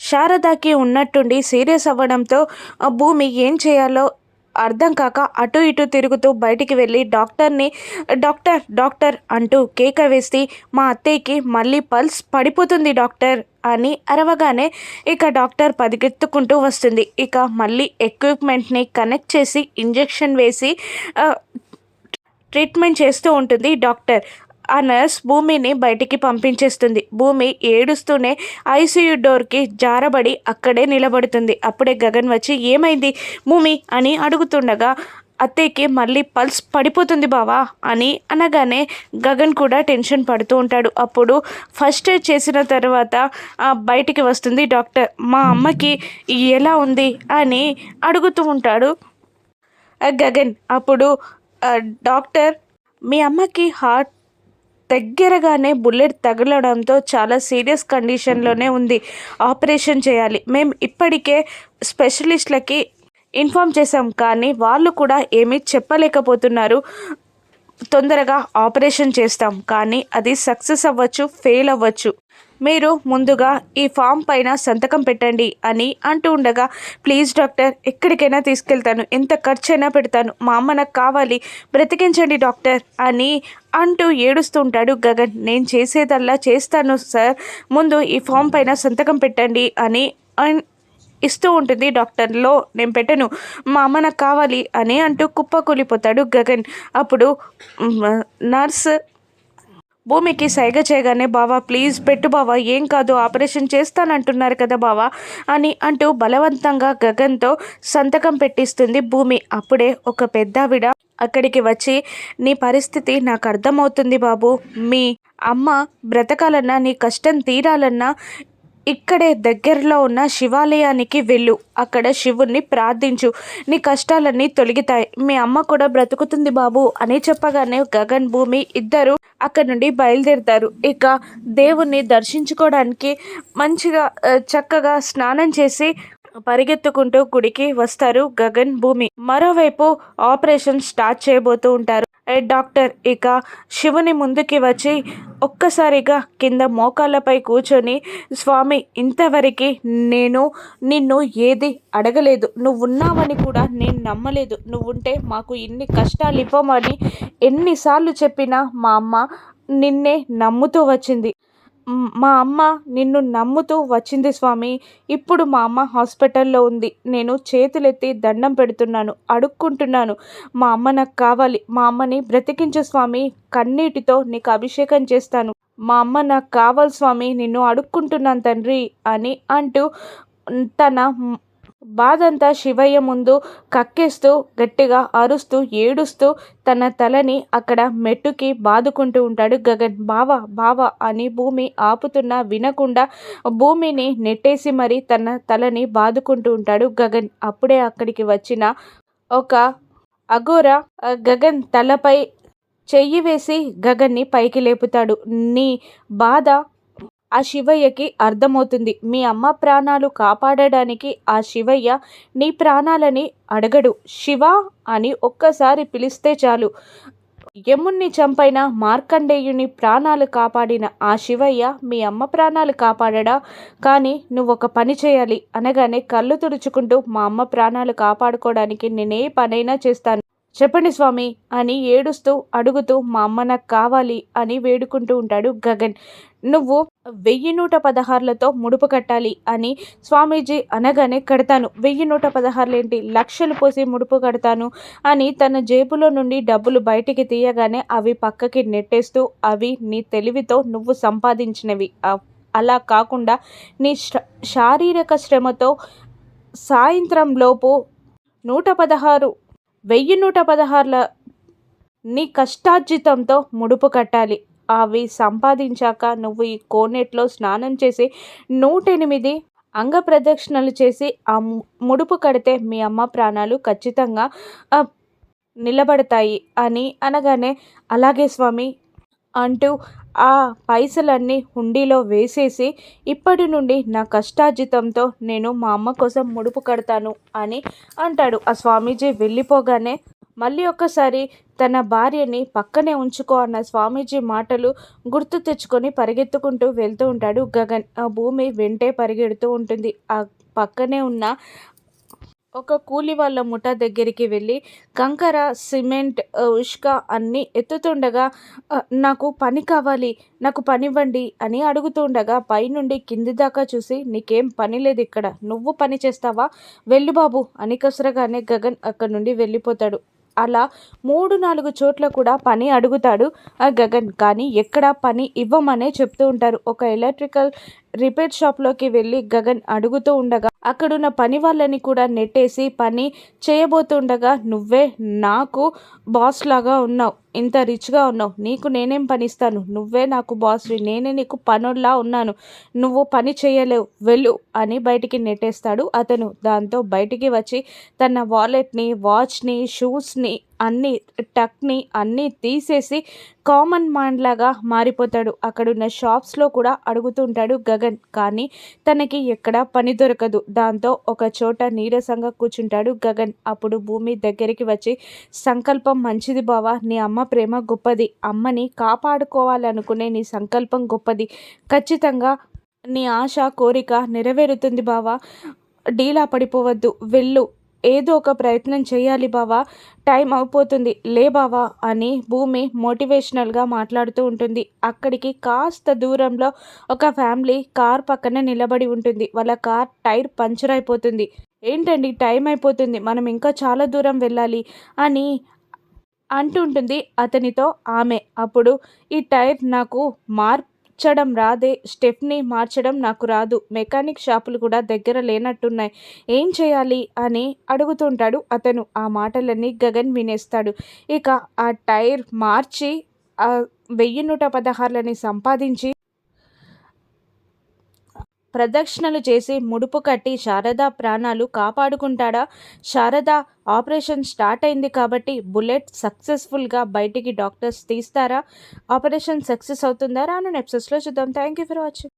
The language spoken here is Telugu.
శారదకి ఉన్నట్టుండి సీరియస్ అవ్వడంతో భూమి ఏం చేయాలో అర్థం కాక అటు ఇటు తిరుగుతూ బయటికి వెళ్ళి డాక్టర్ని డాక్టర్ డాక్టర్ అంటూ కేక వేసి మా అత్తయ్యకి మళ్ళీ పల్స్ పడిపోతుంది డాక్టర్ అని అరవగానే ఇక డాక్టర్ పదిగెత్తుకుంటూ వస్తుంది. ఇక మళ్ళీ ఎక్విప్మెంట్ని కనెక్ట్ చేసి ఇంజెక్షన్ వేసి ట్రీట్మెంట్ చేస్తూ ఉంటుంది డాక్టర్. ఆ నర్స్ భూమిని బయటికి పంపించేస్తుంది. భూమి ఏడుస్తూనే ఐసీయూ డోర్కి జారబడి అక్కడే నిలబడుతుంది. అప్పుడే గగన్ వచ్చి ఏమైంది భూమి? అని అడుగుతుండగా అత్తయ్యకి మళ్ళీ పల్స్ పడిపోతుంది బావా అని అనగానే గగన్ కూడా టెన్షన్ పడుతూ ఉంటాడు. అప్పుడు ఫస్ట్ ఎయిడ్ చేసిన తర్వాత బయటికి వస్తుంది డాక్టర్. మా అమ్మకి ఎలా ఉంది? అని అడుగుతూ ఉంటాడు. ఆ, గగన్ అప్పుడు డాక్టర్ మీ అమ్మకి హార్ట్ దగ్గరగానే బుల్లెట్ తగలడంతో చాలా సీరియస్ కండిషన్లోనే ఉంది. ఆపరేషన్ చేయాలి. మేము ఇప్పటికే స్పెషలిస్ట్లకి ఇన్ఫామ్ చేశాం కానీ వాళ్ళు కూడా ఏమీ చెప్పలేకపోతున్నారు. తొందరగా ఆపరేషన్ చేస్తాం కానీ అది సక్సెస్ అవ్వచ్చు ఫెయిల్ అవ్వచ్చు. మీరు ముందుగా ఈ ఫామ్ పైన సంతకం పెట్టండి అని అంటూ ఉండగా ప్లీజ్ డాక్టర్ ఎక్కడికైనా తీసుకెళ్తాను. ఎంత ఖర్చు అయినా పెడతాను. మా అమ్మ నాకు కావాలి. బ్రతికించండి డాక్టర్ అని అంటూ ఏడుస్తూ ఉంటాడు గగన్. నేను చేసేదల్లా చేస్తాను సార్. ముందు ఈ ఫామ్ పైన సంతకం పెట్టండి అని ఇస్తూ ఉంటుంది డాక్టర్లో నేను పెట్టను మా అమ్మ నాకు కావాలి అని అంటూ కుప్పకూలిపోతాడు గగన్. అప్పుడు నర్స్ భూమికి సైగ చేయగానే బావా ప్లీజ్ పెట్టు బావా ఏం కాదు ఆపరేషన్ చేస్తానంటున్నారు కదా బావా అని అంటూ బలవంతంగా గగన్తో సంతకం పెట్టిస్తుంది భూమి. అప్పుడే ఒక పెద్దావిడ అక్కడికి వచ్చి నీ పరిస్థితి నాకు అర్థమవుతుంది బాబు. మీ అమ్మ బ్రతకాలన్నా నీ కష్టం తీరాలన్నా ఇక్కడే దగ్గరలో ఉన్న శివాలయానికి వెళ్ళు. అక్కడ శివుణ్ణి ప్రార్థించు. నీ కష్టాలన్నీ తొలగితాయి. మీ అమ్మ కూడా బ్రతుకుతుంది బాబు అని చెప్పగానే గగన్ భూమి ఇద్దరు అక్కడ నుండి బయలుదేరుతారు. ఇక దేవుణ్ణి దర్శించుకోవడానికి మంచిగా చక్కగా స్నానం చేసి పరిగెత్తుకుంటూ గుడికి వస్తారు గగన్ భూమి. మరోవైపు ఆపరేషన్ స్టార్ట్ చేయబోతూ ఉంటారు. ఏ డాక్టర్? ఇక శివుని ముందుకి వచ్చి ఒక్కసారిగా కింద మోకాళ్ళపై కూర్చొని స్వామి ఇంతవరకు నేను నిన్ను ఏది అడగలేదు. నువ్వు ఉన్నావని కూడా నేను నమ్మలేదు. నువ్వుంటే మాకు ఇన్ని కష్టాలు ఇవ్వమని ఎన్నిసార్లు చెప్పినా మా అమ్మ నిన్నే నమ్ముతూ వచ్చింది. మా అమ్మ నిన్ను నమ్ముతూ వచ్చింది స్వామి. ఇప్పుడు మా అమ్మ హాస్పిటల్లో ఉంది. నేను చేతులెత్తి దండం పెడుతున్నాను అడుక్కుంటున్నాను. మా అమ్మ నాకు కావాలి. మా అమ్మని బ్రతికించు స్వామి. కన్నీటితో నీకు అభిషేకం చేస్తాను. మా అమ్మ నాకు కావాలి స్వామి. నిన్ను అడుక్కుంటున్నాను తండ్రి అని అంటూ తన బాధంతా శివయ్య ముందు కక్కేస్తూ గట్టిగా అరుస్తూ ఏడుస్తూ తన తలని అక్కడ మెట్టుకి బాదుకుంటూ ఉంటాడు. గగన్ బావ బావ అని భూమి ఆపుతున్నా వినకుండా భూమిని నెట్టేసి మరి తన తలని బాదుకుంటూ ఉంటాడు. గగన్ అప్పుడే అక్కడికి వచ్చిన ఒక అఘోర గగన్ తలపై చెయ్యి వేసి గగన్ని పైకి లేపుతాడు. నీ బాధ ఆ శివయ్యకి అర్థమవుతుంది. మీ అమ్మ ప్రాణాలు కాపాడడానికి ఆ శివయ్య నీ ప్రాణాలని అడగడు. శివ అని ఒక్కసారి పిలిస్తే చాలు. యముణ్ణి చంపైన మార్కండేయుని ప్రాణాలు కాపాడిన ఆ శివయ్య మీ అమ్మ ప్రాణాలు కాపాడడా? కానీ నువ్వు ఒక పని చేయాలి. అనగానే కళ్ళు తుడుచుకుంటూ మా అమ్మ ప్రాణాలు కాపాడుకోవడానికి నేనే పనైనా చేస్తాను. చెప్పండి స్వామి అని ఏడుస్తూ అడుగుతూ మా అమ్మ నాకు కావాలి అని వేడుకుంటూ ఉంటాడు గగన్. నువ్వు వెయ్యి నూట పదహారులతో ముడుపు కట్టాలి అని స్వామీజీ అనగానే కడతాను. వెయ్యి నూట పదహారులేంటి? లక్షలు పోసి ముడుపు కడతాను అని తన జేబులో నుండి డబ్బులు బయటికి తీయగానే అవి పక్కకి నెట్టేస్తూ అవి నీ తెలివితో నువ్వు సంపాదించినవి. అలా కాకుండా నీ శారీరక శ్రమతో సాయంత్రం లోపు నూట పదహారు వెయ్యి నూట పదహారుల నీ కష్టార్జితంతో ముడుపు కట్టాలి. అవి సంపాదించాక నువ్వు ఈ కోనేట్లో స్నానం చేసి నూటెనిమిది అంగ ప్రదక్షిణలు చేసి ఆ ముడుపు కడితే మీ అమ్మ ప్రాణాలు ఖచ్చితంగా నిలబడతాయి అని అనగానే అలాగే స్వామి అంటూ ఆ పైసలన్నీ హుండీలో వేసేసి ఇప్పటి నుండి నా కష్టార్జితంతో నేను మా అమ్మ కోసం ముడుపు కడతాను అని అంటాడు. ఆ స్వామీజీ వెళ్ళిపోగానే మళ్ళీ ఒక్కసారి తన భార్యని పక్కనే ఉంచుకో అన్న స్వామీజీ మాటలు గుర్తు తెచ్చుకొని పరిగెత్తుకుంటూ వెళ్తూ ఉంటాడు. గగన్ ఆ భూమి వెంటే పరిగెడుతూ ఉంటుంది. ఆ పక్కనే ఉన్న ఒక కూలి వాళ్ళ ముఠా దగ్గరికి వెళ్ళి కంకర సిమెంట్ ఉష్క అన్నీ ఎత్తుతుండగా నాకు పని కావాలి నాకు పనివ్వండి అని అడుగుతుండగా పైనుండి కింది దాకా చూసి నీకేం పని లేదు ఇక్కడ నువ్వు పని చేస్తావా? వెళ్ళు బాబు అని కసరగానే గగన్ అక్కడి నుండి వెళ్ళిపోతాడు. అలా మూడు నాలుగు చోట్ల కూడా పని అడుగుతాడు గగన్. కానీ ఎక్కడ పని ఇవ్వమనే చెప్తూ ఉంటారు. ఒక ఎలక్ట్రికల్ రిపేర్ షాప్లోకి వెళ్ళి గగన్ అడుగుతూ ఉండగా అక్కడున్న పని వాళ్ళని కూడా నెట్టేసి పని చేయబోతుండగా నువ్వే నాకు బాస్ లాగా ఉన్నావు. ఇంత రిచ్గా ఉన్నావు. నీకు నేనేం పనిస్తాను? నువ్వే నాకు బాస్వి నేనే నీకు పనుల్లా ఉన్నాను. నువ్వు పని చేయలేవు. వెళ్ళు అని బయటికి నెట్టేస్తాడు అతను. దాంతో బయటికి వచ్చి తన వాలెట్ని వాచ్ని షూస్ని అన్నీ టక్ని అన్నీ తీసేసి కామన్ మ్యాన్ లాగా మారిపోతాడు. అక్కడున్న షాప్స్లో కూడా అడుగుతుంటాడు గగన్. కానీ తనకి ఎక్కడా పని దొరకదు. దాంతో ఒక చోట నీరసంగా కూర్చుంటాడు గగన్. అప్పుడు భూమి దగ్గరికి వచ్చి సంకల్పం మంచిది బావా. నీ అమ్మ ప్రేమ గొప్పది. అమ్మని కాపాడుకోవాలనుకునే నీ సంకల్పం గొప్పది. ఖచ్చితంగా నీ ఆశ కోరిక నెరవేరుతుంది బావా. డీలా పడిపోవద్దు. వెళ్ళు. ఏదో ఒక ప్రయత్నం చేయాలి బావా టైం అయిపోతుంది లే బావా అని భూమి మోటివేషనల్గా మాట్లాడుతూ ఉంటుంది. అక్కడికి కాస్త దూరంలో ఒక ఫ్యామిలీ కార్ పక్కన నిలబడి ఉంటుంది. వాళ్ళ కార్ టైర్ పంచర్ అయిపోతుంది. ఏంటండి టైం అయిపోతుంది మనం ఇంకా చాలా దూరం వెళ్ళాలి అని అంటుంటుంది అతనితో ఆమె. అప్పుడు ఈ టైర్ నాకు మార్చడం రాదే. స్టెప్ని మార్చడం నాకు రాదు. మెకానిక్ షాపులు కూడా దగ్గర లేనట్టున్నాయి. ఏం చేయాలి అని అడుగుతుంటాడు అతను. ఆ మాటలన్నీ గగన్ వినేస్తాడు. ఇక ఆ టైర్ మార్చి ఆ వెయ్యి నూట పదహారులని సంపాదించి ప్రదక్షిణలు చేసి ముడుపు కట్టి శారద ప్రాణాలు కాపాడుకుంటాడా? శారద ఆపరేషన్ స్టార్ట్ అయింది కాబట్టి బుల్లెట్ సక్సెస్ఫుల్గా బయటికి డాక్టర్స్ తీస్తారా? ఆపరేషన్ సక్సెస్ అవుతుందా? రాను నెప్సెస్లో చూద్దాం. Thank you for watching.